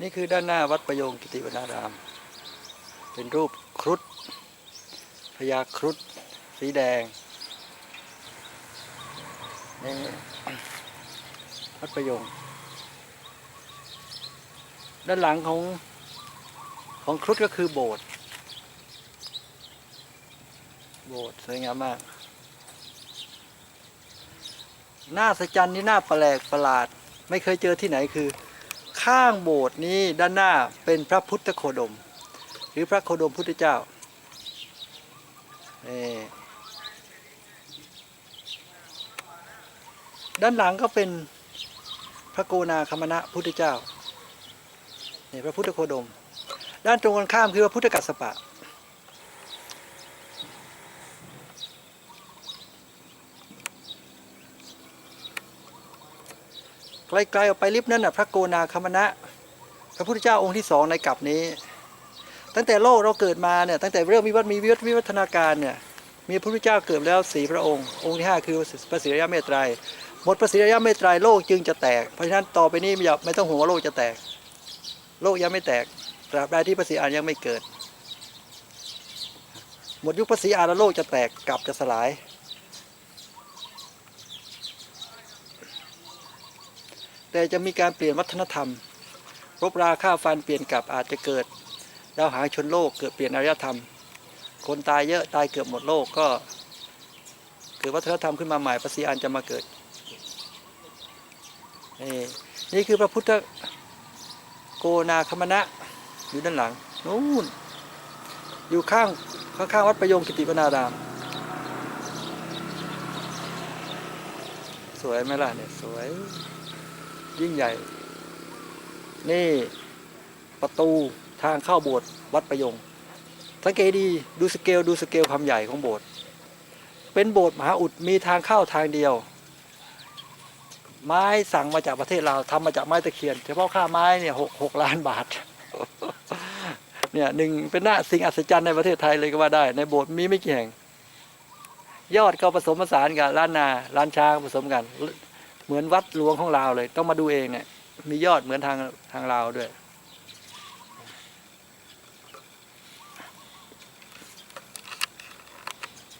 นี่คือด้านหน้าวัดประโยงกิติวนาราม เป็นรูปครุฑพญาครุฑสีแดงนี่วัดประโยงด้านหลังของของครุฑก็คือโบสถ์โบสถ์สวยงามมาก หน้าสจรรย์นี่หน้าแปลกประหลาด ไม่เคยเจอที่ไหนคือ ข้างโบสถ์นี้ด้านหน้าเป็นพระพุทธโคดม หรือพระโคดมพุทธเจ้านี่ด้านหลังก็เป็นพระโกนาคมณะพุทธเจ้าเนี่ยพระพุทธโคดม ด้านตรงกันข้ามคือพระพุทธกัสสปะ ไกลๆออกไปลิฟนั่นน่ะพระโกนาคมณะ พระพุทธเจ้าองค์ที่สองในกลับนี้ ตั้งแต่โลกเราเกิดมาเนี่ยตั้งแต่เริ่มมีวัฒมีวิวัฒนาการเนี่ยมีพระพุทธเจ้าเกิดแล้วสี่พระองค์ องค์ที่ห้าคือพระศรีรยะเมตไตรหมดพระศรีรยะเมตไตรโลกจึงจะแตก เพราะฉะนั้นต่อไปนี้ไม่อย่าไม่ต้องห่วงว่าโลกจะแตก โลกยังไม่แตกตราบใดที่พระศรีอานยังไม่เกิด หมดยุคพระศรีอานแล้วโลกจะแตกกลับจะสลาย แต่จะมีการเปลี่ยนวัฒนธรรม รบราฆ่าฟันเปลี่ยนกลับอาจจะเกิดดาวหางชนโลกเกิดเปลี่ยนอารยธรรม คนตายเยอะตายเกือบหมดโลกก็เกิดวัฒนธรรมขึ้นมาใหม่พระสีอานจะมาเกิดนี่นี่คือพระพุทธโกนาคมณะอยู่ด้านหลังนู่นอยู่ข้างข้างๆวัดประยงกิติวนาราม สวยไหมล่ะเนี่ยสวย ยิ่งใหญ่ นี่ประตูทางเข้าโบสถ์วัดประยงสังเกตดีดูสเกลดูสเกลความใหญ่ของโบสถ์เป็นโบสถ์มหาอุดมีทางเข้าทางเดียว ไม้สั่งมาจากประเทศลาวทำมาจากไม้ตะเคียน เฉพาะค่าไม้เนี่ยหกหกล้านบาทเนี่ยหนึ่งเป็นหน้าสิ่งอัศจรรย์ในประเทศไทยเลยก็ว่าได้ ในโบสถ์มีไม่กี่แห่ง ยอดก็ผสมผสานกับล้านนาล้านช้างผสมกัน เหมือนวัดหลวงของเราเลย ต้องมาดูเองเนี่ยมียอดเหมือนทางทางเราด้วย